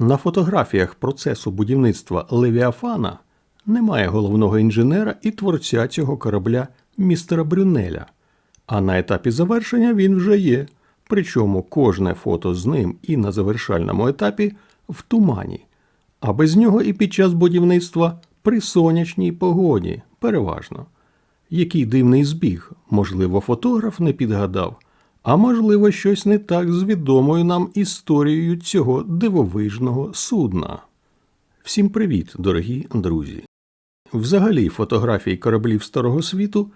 На фотографіях процесу будівництва Левіафана немає головного інженера і творця цього корабля містера Брюнеля. А на етапі завершення він вже є. Причому кожне фото з ним і на завершальному етапі в тумані. А без нього і під час будівництва при сонячній погоді переважно. Який дивний збіг, можливо, фотограф не підгадав, а можливо, щось не так з відомою нам історією цього дивовижного судна. Всім привіт, дорогі друзі! Взагалі, фотографії кораблів Старого світу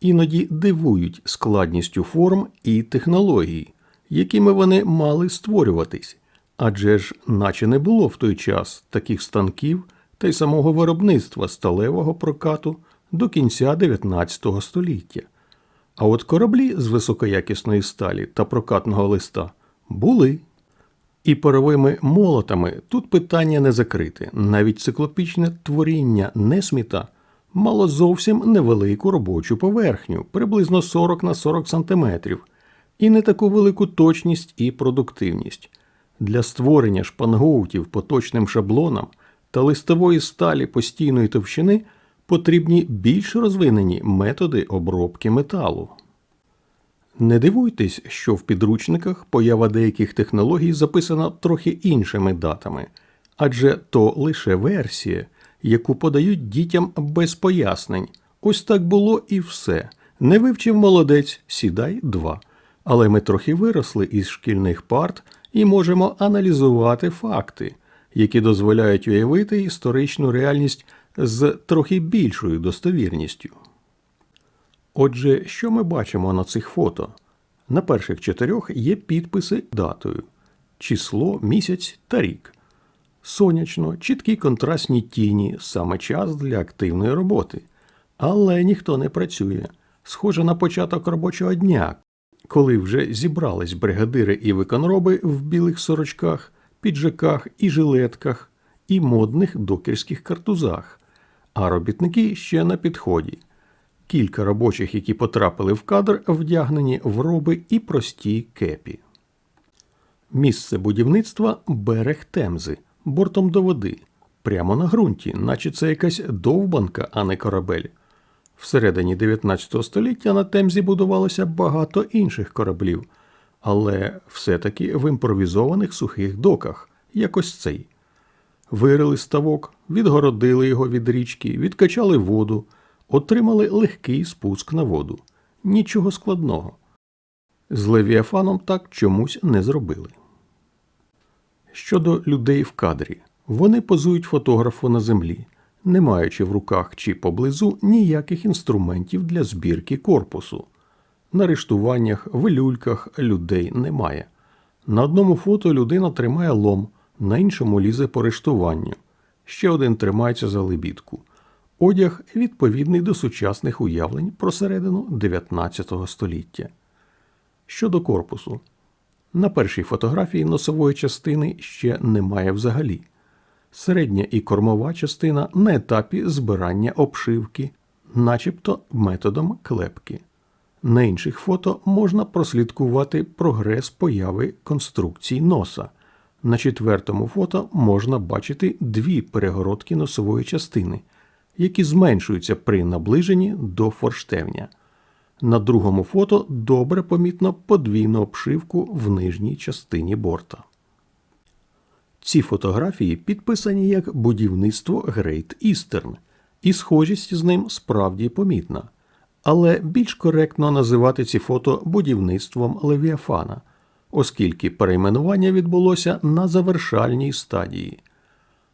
іноді дивують складністю форм і технологій, якими вони мали створюватись, адже ж, наче не було в той час таких станків та й самого виробництва сталевого прокату до кінця 19 століття. А от кораблі з високоякісної сталі та прокатного листа були. І паровими молотами тут питання не закрите. Навіть циклопічне творіння Несміта мало зовсім невелику робочу поверхню, приблизно 40 на 40 см, і не таку велику точність і продуктивність. Для створення шпангоутів по точним шаблонам та листової сталі постійної товщини потрібні більш розвинені методи обробки металу. Не дивуйтесь, що в підручниках поява деяких технологій записана трохи іншими датами, адже то лише версія, яку подають дітям без пояснень. Ось так було і все. Не вивчив молодець, сідай два. Але ми трохи виросли із шкільних парт і можемо аналізувати факти, які дозволяють уявити історичну реальність з трохи більшою достовірністю. Отже, що ми бачимо на цих фото? На перших чотирьох є підписи датою, число, місяць та рік. Сонячно, чіткі контрастні тіні, саме час для активної роботи. Але ніхто не працює. Схоже на початок робочого дня, коли вже зібрались бригадири і виконроби в білих сорочках, піджаках і жилетках і модних докерських картузах, а робітники ще на підході. Кілька робочих, які потрапили в кадр, вдягнені в роби і прості кепі. Місце будівництва берег Темзи, бортом до води, прямо на ґрунті, наче це якась довбанка, а не корабель. Всередині 19 століття на Темзі будувалося багато інших кораблів, але все-таки в імпровізованих сухих доках, як ось цей. Вирили ставок, відгородили його від річки, відкачали воду, отримали легкий спуск на воду. Нічого складного. З Левіафаном так чомусь не зробили. Щодо людей в кадрі, вони позують фотографу на землі, не маючи в руках чи поблизу ніяких інструментів для збірки корпусу. На рештуваннях, в люльках людей немає. На одному фото людина тримає лом, на іншому лізе по рештуванню. Ще один тримається за лебідку. Одяг відповідний до сучасних уявлень про середину 19 століття. Щодо корпусу, на першій фотографії носової частини ще немає взагалі. Середня і кормова частина на етапі збирання обшивки, начебто методом клепки. На інших фото можна прослідкувати прогрес появи конструкцій носа. На четвертому фото можна бачити дві перегородки носової частини, які зменшуються при наближенні до форштевня. На другому фото добре помітно подвійну обшивку в нижній частині борта. Ці фотографії підписані як будівництво Great Eastern, і схожість з ним справді помітна. Але більш коректно називати ці фото будівництвом Левіафана, оскільки перейменування відбулося на завершальній стадії.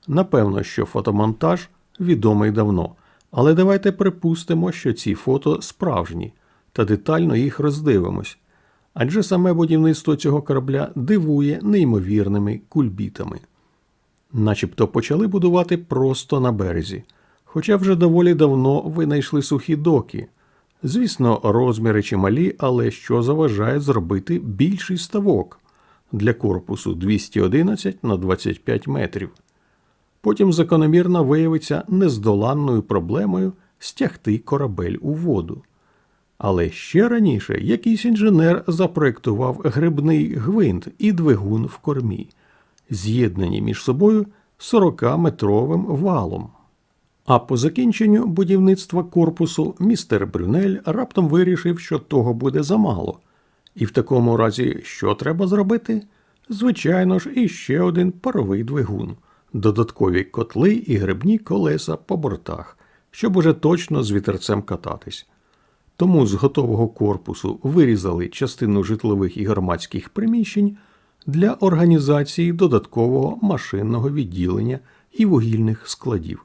Напевно, що фотомонтаж відомий давно, але давайте припустимо, що ці фото справжні та детально їх роздивимось. Адже саме будівництво цього корабля дивує неймовірними кульбітами. Начебто почали будувати просто на березі, хоча вже доволі давно винайшли сухі доки. Звісно, розміри чималі, але що заважає зробити більший ставок для корпусу 211 на 25 метрів. Потім закономірно виявиться нездоланною проблемою стягти корабель у воду. Але ще раніше якийсь інженер запроектував грибний гвинт і двигун в кормі. з'єднані між собою 40-метровим валом. А по закінченню будівництва корпусу містер Брюнель раптом вирішив, що того буде замало. І в такому разі що треба зробити? Звичайно ж, іще один паровий двигун, додаткові котли і грибні колеса по бортах, щоб уже точно з вітерцем кататись. Тому з готового корпусу вирізали частину житлових і громадських приміщень для організації додаткового машинного відділення і вугільних складів.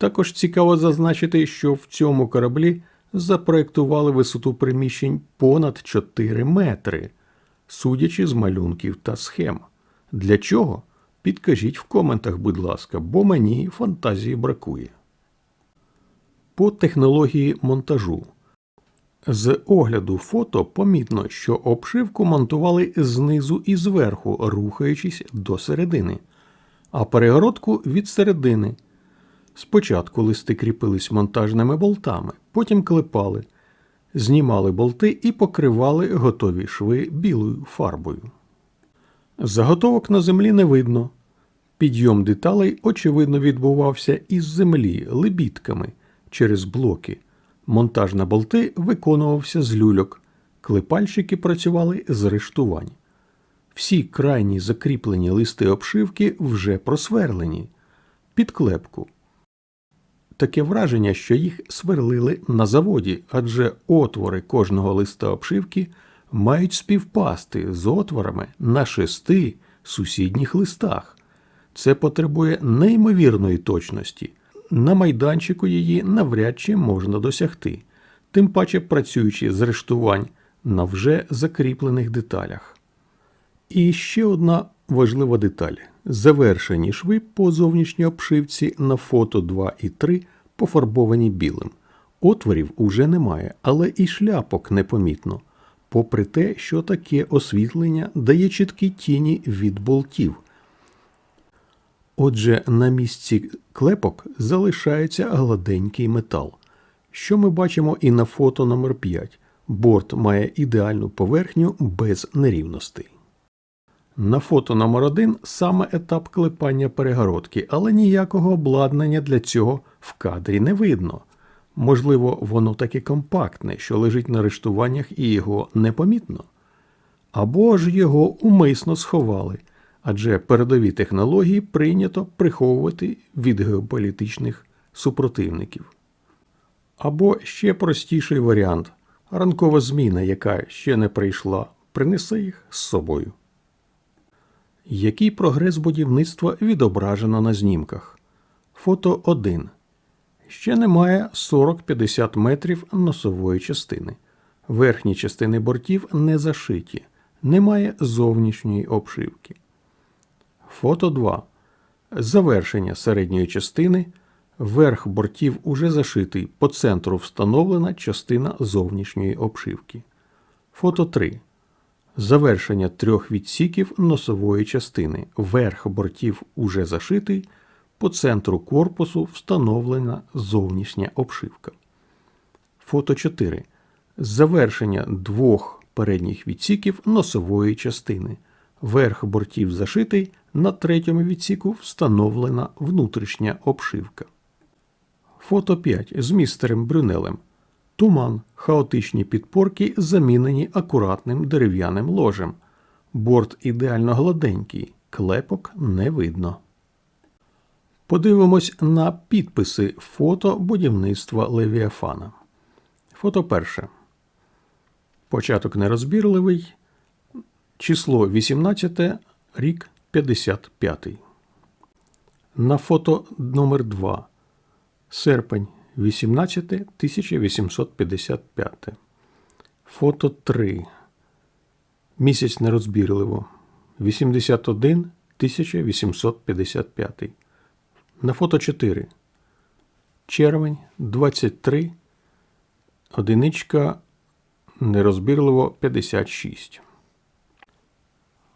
Також цікаво зазначити, що в цьому кораблі запроектували висоту приміщень понад 4 метри, судячи з малюнків та схем. Для чого? Підкажіть в коментах, будь ласка, бо мені фантазії бракує. По технології монтажу. З огляду фото помітно, що обшивку монтували знизу і зверху, рухаючись до середини, а перегородку від середини. Спочатку листи кріпились монтажними болтами, потім клепали, знімали болти і покривали готові шви білою фарбою. Заготовок на землі не видно. Підйом деталей, очевидно, відбувався із землі лебідками через блоки. Монтаж на болти виконувався з люльок, клепальщики працювали з рештувань. Всі крайні закріплені листи обшивки вже просверлені під клепку. Таке враження, що їх сверлили на заводі, адже отвори кожного листа обшивки мають співпасти з отворами на шести сусідніх листах. Це потребує неймовірної точності. На майданчику її навряд чи можна досягти, тим паче працюючи з рештувань на вже закріплених деталях. І ще одна важлива деталь. Завершені шви по зовнішній обшивці на фото 2 і 3 пофарбовані білим. Отворів уже немає, але і шляпок непомітно, попри те, що таке освітлення дає чіткі тіні від болтів. Отже, на місці клепок залишається гладенький метал. Що ми бачимо і на фото номер 5 Борт має ідеальну поверхню без нерівностей. На фото номер 1 саме етап клепання перегородки, але ніякого обладнання для цього в кадрі не видно. Можливо, воно таке компактне, що лежить на рештуваннях і його непомітно. Або ж його умисно сховали, адже передові технології прийнято приховувати від геополітичних супротивників. Або ще простіший варіант ранкова зміна, яка ще не прийшла, принесе їх з собою. Який прогрес будівництва відображено на знімках? Фото 1. Ще немає 40-50 метрів носової частини. Верхні частини бортів не зашиті, немає зовнішньої обшивки. Фото 2. Завершення середньої частини. Верх бортів уже зашитий. По центру встановлена частина зовнішньої обшивки. Фото 3. Завершення трьох відсіків носової частини. Верх бортів уже зашитий. По центру корпусу встановлена зовнішня обшивка. Фото 4. Завершення двох передніх відсіків носової частини. Верх бортів зашитий. На третьому відсіку встановлена внутрішня обшивка. Фото 5 з містером Брюнелем. Туман, хаотичні підпорки замінені акуратним дерев'яним ложем. Борт ідеально гладенький, клепок не видно. Подивимось на підписи фото будівництва Левіафана. Фото перше. Початок нерозбірливий. Число 18, рік 55. На фото номер 2 Серпень 18 1855. Фото 3. Місяць нерозбірливо. 81 1855. На фото 4. Червень 23. Одиничка нерозбірливо 56.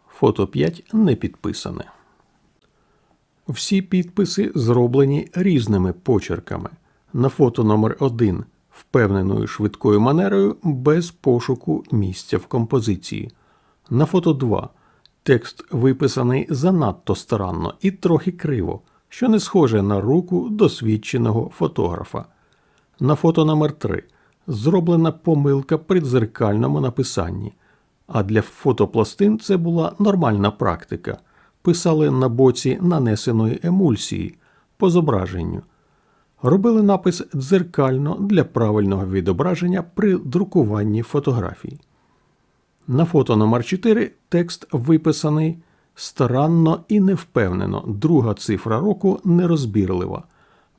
Фото 5 не підписане. Всі підписи зроблені різними почерками. На фото номер 1 впевненою швидкою манерою без пошуку місця в композиції. На фото 2 Текст виписаний занадто старанно і трохи криво, що не схоже на руку досвідченого фотографа. На фото номер 3 зроблена помилка при дзеркальному написанні, а для фотопластин це була нормальна практика. Писали на боці нанесеної емульсії по зображенню. Робили напис дзеркально для правильного відображення при друкуванні фотографій. На фото номер 4 текст виписаний старанно і невпевнено. Друга цифра року нерозбірлива.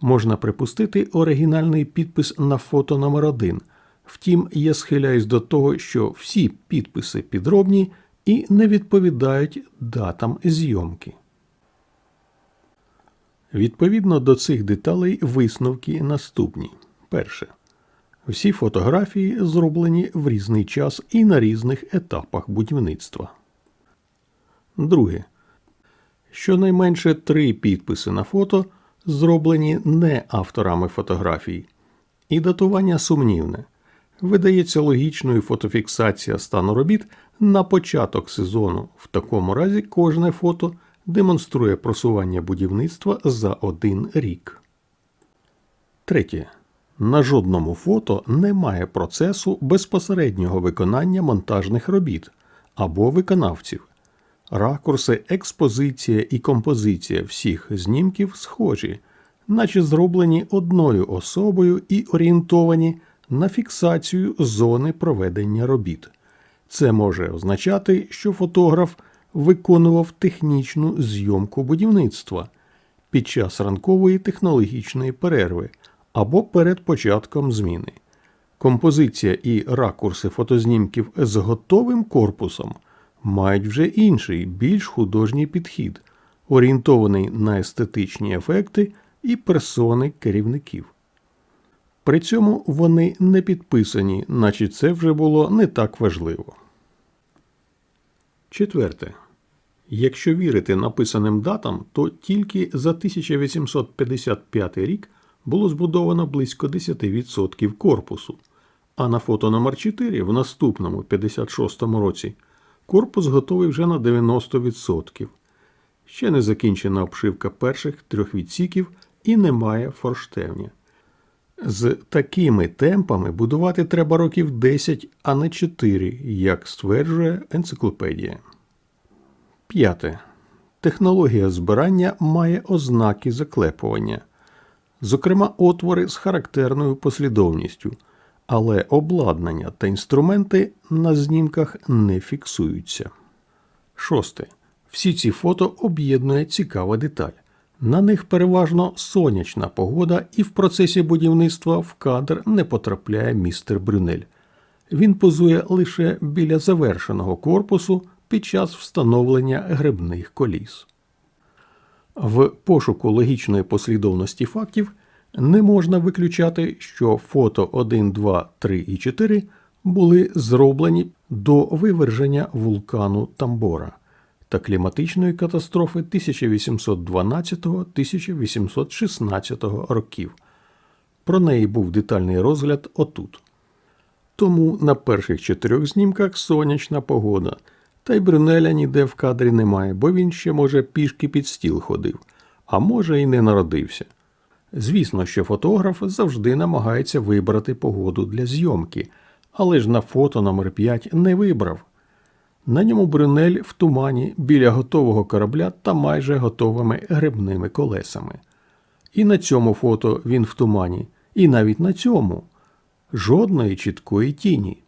Можна припустити оригінальний підпис на фото номер 1 Втім, я схиляюсь до того, що всі підписи підробні і не відповідають датам зйомки. Відповідно до цих деталей висновки наступні. Перше. Всі фотографії зроблені в різний час і на різних етапах будівництва. Друге. Щонайменше три підписи на фото зроблені не авторами фотографій. І датування сумнівне. Видається логічною фотофіксація стану робіт на початок сезону. В такому разі кожне фото демонструє просування будівництва за один рік. Третє. На жодному фото немає процесу безпосереднього виконання монтажних робіт або виконавців. Ракурси, експозиція і композиція всіх знімків схожі, наче зроблені одною особою і орієнтовані на фіксацію зони проведення робіт. Це може означати, що фотограф виконував технічну зйомку будівництва під час ранкової технологічної перерви або перед початком зміни. Композиція і ракурси фотознімків з готовим корпусом мають вже інший, більш художній підхід, орієнтований на естетичні ефекти і персони керівників. При цьому вони не підписані, наче це вже було не так важливо. Четверте. Якщо вірити написаним датам, то тільки за 1855 рік було збудовано близько 10% корпусу, а на фото номер 4 в наступному 56-му році корпус готовий вже на 90%. Ще не закінчена обшивка перших трьох відсіків і немає форштевня. З такими темпами будувати треба років 10, а не 4, як стверджує енциклопедія. П'яте. Технологія збирання має ознаки заклепування, зокрема, отвори з характерною послідовністю, але обладнання та інструменти на знімках не фіксуються. Шосте. Всі ці фото об'єднує цікава деталь. На них переважно сонячна погода, і в процесі будівництва в кадр не потрапляє містер Брюнель. Він позує лише біля завершеного корпусу під час встановлення грибних коліс. В пошуку логічної послідовності фактів не можна виключати, що фото 1, 2, 3 і 4 були зроблені до виверження вулкану Тамбора та кліматичної катастрофи 1812-1816 років. Про неї був детальний розгляд отут. Тому на перших чотирьох знімках сонячна погода, та й Брюнеля ніде в кадрі немає, бо він ще, може, пішки під стіл ходив, а може, і не народився. Звісно, що фотограф завжди намагається вибрати погоду для зйомки, але ж на фото номер 5 не вибрав. На ньому брюнель в тумані біля готового корабля та майже готовими грибними колесами. І на цьому фото він в тумані, і навіть на цьому жодної чіткої тіні.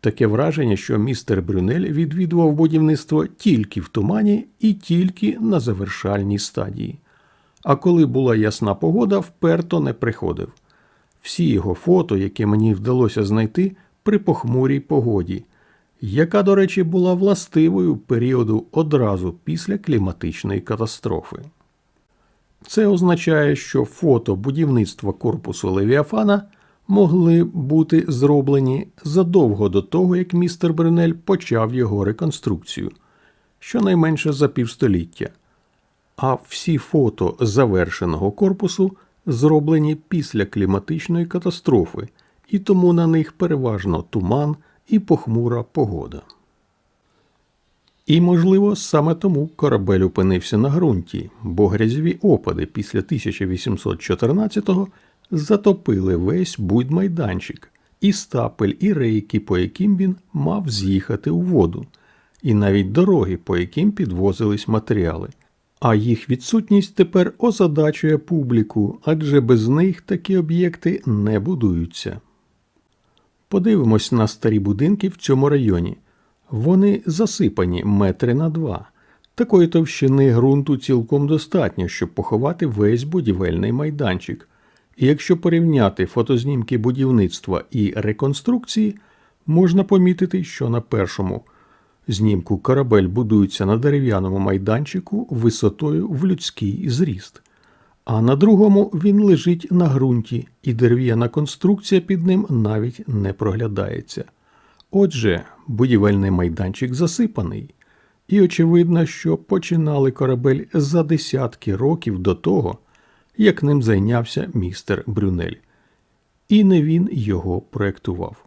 Таке враження, що містер Брюнель відвідував будівництво тільки в тумані і тільки на завершальній стадії. А коли була ясна погода, вперто не приходив. Всі його фото, які мені вдалося знайти при похмурій погоді, яка, до речі, була властивою періоду одразу після кліматичної катастрофи. Це означає, що фото будівництва корпусу Левіафана могли бути зроблені задовго до того, як містер Брюнель почав його реконструкцію, щонайменше за півстоліття. А всі фото завершеного корпусу зроблені після кліматичної катастрофи, і тому на них переважно туман і похмура погода. І, можливо, саме тому корабель опинився на ґрунті, бо грязьові опади після 1814-го затопили весь будмайданчик, і стапель, і рейки, по яким він мав з'їхати у воду, і навіть дороги, по яким підвозились матеріали. А їх відсутність тепер озадачує публіку, адже без них такі об'єкти не будуються. Подивимось на старі будинки в цьому районі. Вони засипані метри на два. Такої товщини ґрунту цілком достатньо, щоб поховати весь будівельний майданчик. Якщо порівняти фотознімки будівництва і реконструкції, можна помітити, що на першому знімку корабель будується на дерев'яному майданчику висотою в людський зріст, а на другому він лежить на ґрунті, і дерев'яна конструкція під ним навіть не проглядається. Отже, будівельний майданчик засипаний, і очевидно, що починали корабель за десятки років до того, як ним зайнявся містер Брюнель. І не він його проєктував.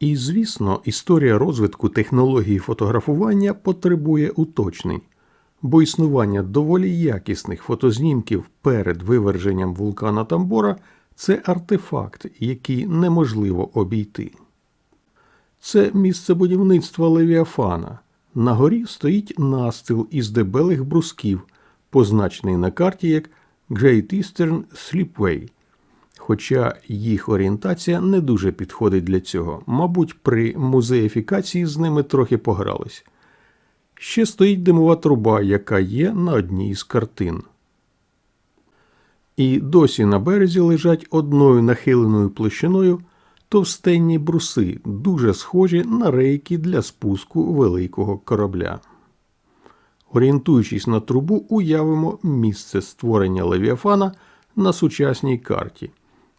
І, звісно, історія розвитку технології фотографування потребує уточнень, бо існування доволі якісних фотознімків перед виверженням вулкана Тамбора це артефакт, який неможливо обійти. Це місце будівництва Левіафана. На горі стоїть настил із дебелих брусків, позначений на карті як Great Eastern Slipway. Хоча їх орієнтація не дуже підходить для цього. Мабуть, при музеїфікації з ними трохи погрались. Ще стоїть димова труба, яка є на одній з картин. І досі на березі лежать одною нахиленою площиною товстенні бруси, дуже схожі на рейки для спуску великого корабля. Орієнтуючись на трубу, уявимо місце створення Левіафана на сучасній карті.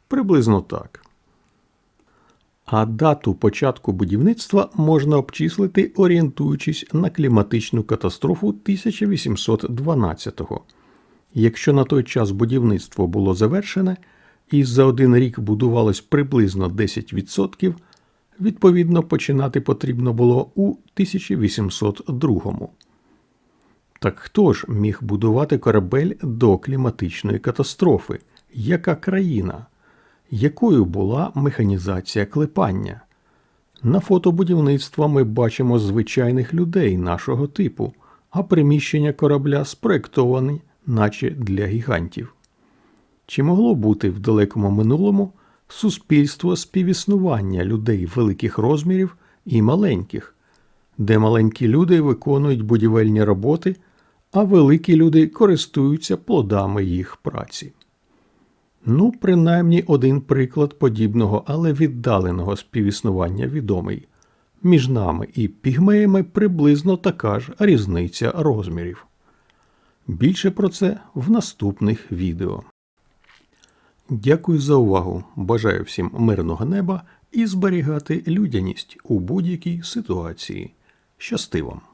Приблизно так. А дату початку будівництва можна обчислити, орієнтуючись на кліматичну катастрофу 1812-го. Якщо на той час будівництво було завершене і за один рік будувалось приблизно 10%, відповідно починати потрібно було у 1802-му. Так хто ж міг будувати корабель до кліматичної катастрофи? Яка країна? Якою була механізація клепання? На фото будівництва ми бачимо звичайних людей нашого типу, а приміщення корабля спроєктовані, наче для гігантів. Чи могло бути в далекому минулому суспільство співіснування людей великих розмірів і маленьких, де маленькі люди виконують будівельні роботи, а великі люди користуються плодами їх праці? Ну, принаймні один приклад подібного, але віддаленого співіснування відомий. Між нами і пігмеями приблизно така ж різниця розмірів. Більше про це в наступних відео. Дякую за увагу. Бажаю всім мирного неба і зберігати людяність у будь-якій ситуації. Щасти вам!